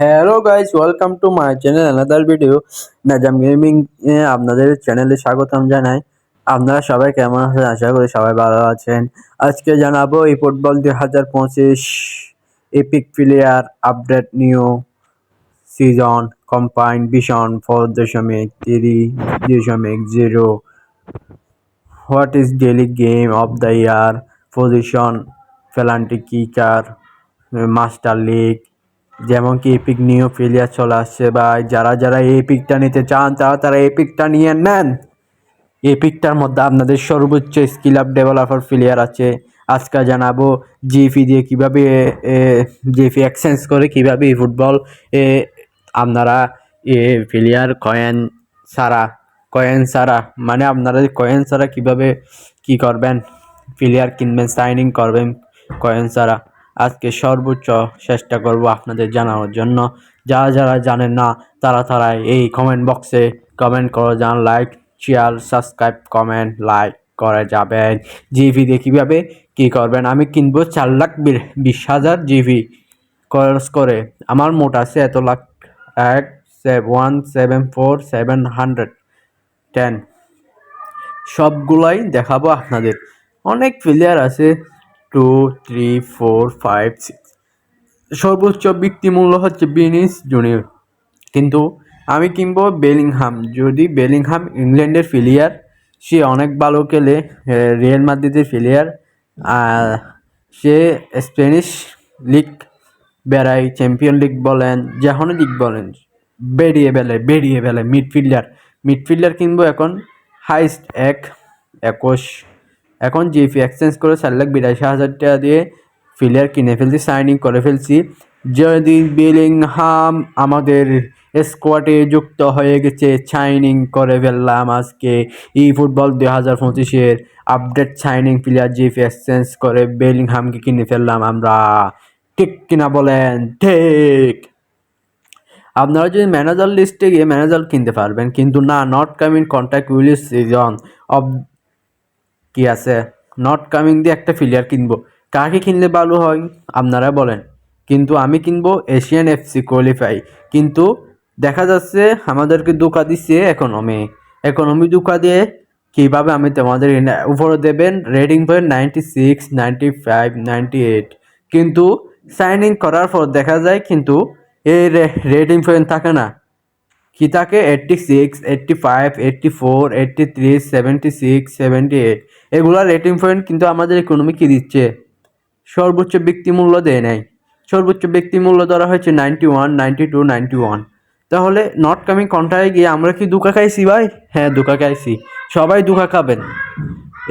Hello guys welcome to my channel another video Najam gaming আপনাদের চ্যানেলে স্বাগতম জানাই। আপনারা সবাই কেমন আছেন? আশা করি সবাই ভালো আছেন। আজকে জানাব এই ফুটবল দুই হাজার পঁচিশ epic player update new season combine vision four দশমিক তিরি দশমিক zero what is daily game of the year? Position penalty kicker, master league, যেমন কি এপিক নিউ প্লেয়ার চলে আসছে বা যারা যারা এই পিকটা নিতে চান, তারা তারা পিকটা নিয়ে নেন। এই পিকটার মধ্যে আপনাদের সর্বোচ্চ স্কিল আপ ডেভেলপার প্লেয়ার আছে। আজকে জানাব জিএফি দিয়ে কীভাবে জিএফি এক্সচেঞ্জ করে কীভাবে ফুটবল, এ, আপনারা, এ প্লেয়ার কয়েন ছাড়া কয়েন ছাড়া মানে আপনারা কয়েন ছাড়া কীভাবে কী করবেন? প্লেয়ার কিনবেন সাইনিং করবেন কয়েন ছাড়া আজকে সর্বোচ্চ চেষ্টা করব আপনাদের জানানোর জন্য। যারা যারা জানেন না, তারা তারা এই কমেন্ট বক্সে কমেন্ট করে যান like share subscribe comment like করে যাবেন। জিভি দিয়ে কীভাবে কী করবেন? আমি কিনবো চার লাখ বিশ হাজার জিভি খরচ করে। আমার মোট আছে এত লাখ এক one seven four seven hundred ten. সবগুলাই দেখাবো আপনাদের। অনেক প্লেয়ার আছে। Two three four five six সর্বোচ্চ বিক্রি মূল্য হচ্ছে বিনিস জুনিয়র কিন্তু আমি কিনবো বেলিংহাম যদি বেলিংহাম ইংল্যান্ডের প্লেয়ার সে অনেক ভালো খেলে রিয়েল মাদ্রিদের প্লেয়ার সে স্প্যানিশ লিগ বেড়াই চ্যাম্পিয়ন লিগ বলেন যে কোনো লিগ বলেন বেরিয়ে বেলে বেরিয়ে বেলে মিডফিল্ডার মিডফিল্ডার কিনবো এখন? হাইস্ট এক, একুশ। এখন জিপি এক্সচেঞ্জ করে চার লাখ বিরাশি হাজার টাকা দিয়ে প্লেয়ার কিনে ফেলছি সাইনিং করে ফেলছি। যদি বিলিংহাম আমাদের স্কোয়াডে যুক্ত হয়ে গেছে সাইনিং করে ফেললাম আজকে। ই ফুটবল দুই হাজার পঁচিশের update signing player GP exchange করে বেলিংহামকে কিনে ফেললাম আমরা। ঠিক কিনা বলেন? ঠিক! আপনারা যদি ম্যানেজার লিস্টে গিয়ে ম্যানেজার কিনতে পারবেন, কিন্তু না not coming contact will season of কি আছে? নট কামিং দিয়ে একটা প্লেয়ার কিনবো। কাকে কিনলে ভালো হয়? আপনারা বলেন। কিন্তু আমি কিনবো এশিয়ান এফসি কোয়ালিফাই কিন্তু দেখা যাচ্ছে আমাদেরকে ধোকা দিচ্ছে একনমি একনমি ধোকা দিয়ে কীভাবে আমি তোমাদের উপরে দেবেন? Rating point ninety six ninety five ninety eight কিন্তু সাইনিং করার পর দেখা যায়, কিন্তু এই রেটিং পয়েন্ট থাকে না। কি থাকে? Eighty six eighty five eighty four eighty three seventy six seventy eight এগুলা রেটিং পয়েন্ট কিন্তু আমাদের ইকোনমি দিচ্ছে? সর্বোচ্চ ব্যক্তি মূল্য দেয় নাই। সর্বোচ্চ ব্যক্তি মূল্য ধরা হয়েছে ninety one ninety two ninety one তাহলে নট কামিং কন্ট্রাক্টে গিয়ে আমরা কি দুকা খাইছি ভাই? হ্যাঁ দুকা খাইছি। সবাই দুকা খাবেন।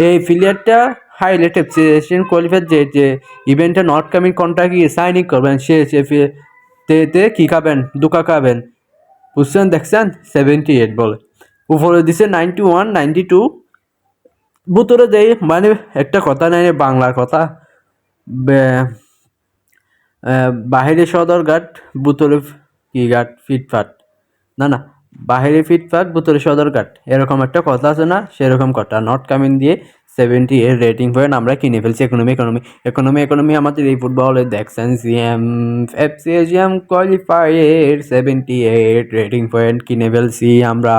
এই প্লেয়ারটা হাইলাইট এশিয়ান কোয়ালিফায়ার যে যে ইভেন্টে নট কামিং কন্ট্রাক্ট গিয়ে সাইনিং করবেন সে তে কী খাবেন? দুকা খাবেন। বুঝছেন, দেখছেন? সেভেন্টি এইট বলে। উপরে দিছে নাইনটি ওয়ান নাইনটি টু ভুতরে দেয় মানে একটা কথা নাই বাংলার কথা। বাহিরে সদর সদরঘাট ভিতরে কি ঘাট? ফিটফাট। না না। বাহিরে ফিটফাট ভিতরে সদরঘাট এরকম একটা কথা আছে না? সেরকম কথা। নট কামিং দিয়ে সেভেন্টি এর রেটিং পয়েন্ট আমরা কিনে ফেলছি ইকোনমি ইকোনমি ইকোনমি ইকোনমি আমাদের এই ফুটবলে দেখছেন সিএম এফ সি এজিএম কোয়ালিফাইয়ের সেভেন্টি এইট রেটিং পয়েন্ট কিনে ফেলছি আমরা।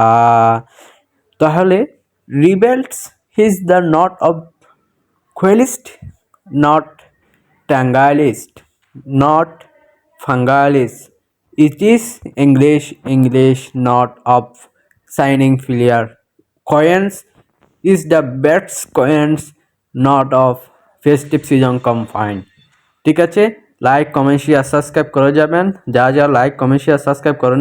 তাহলে rebels his the not of Quailist, not Tangalist, not Fungalist. It is English, English, not of signing failure. Coins is the best coins, not of festive season combined. ঠিক আছে like comment share subscribe করে যাবেন যা যা like comment share subscribe করেন